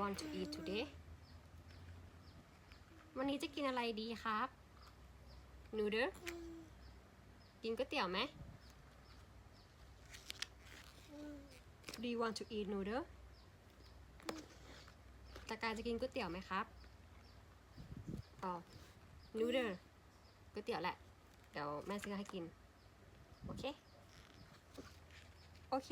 want to eat today วันนี้จะกินอะไรดีครับ noodle กินก๋วยเตี๋ยวไหม Do you want to eat noodle ตะการจะกินก๋วยเตี๋ยวไหมครับอ๋อ noodle ก๋วยเตี๋ยวแหละ เดี๋ยวแม่ซื้อให้กิน โอเค โอเค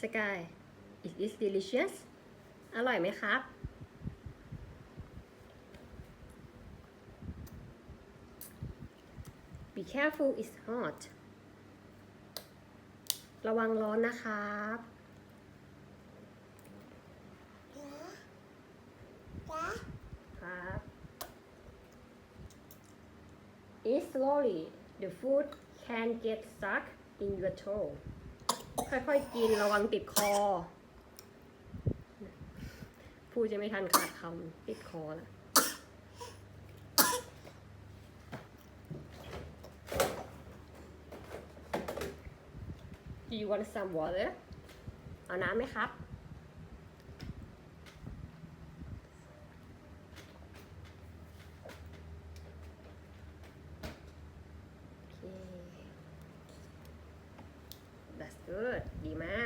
สกาย is this delicious อร่อยไหมครับ be careful it's hot ระวังร้อนนะครับ ครับ Eat slowly the food can get stuck in your throat ค่อยๆกินระวังติดคอ พูดจะไม่ทันขาดคำติดคอแล้ว Do you want some water เอาน้ำไหมครับ เออดีมาก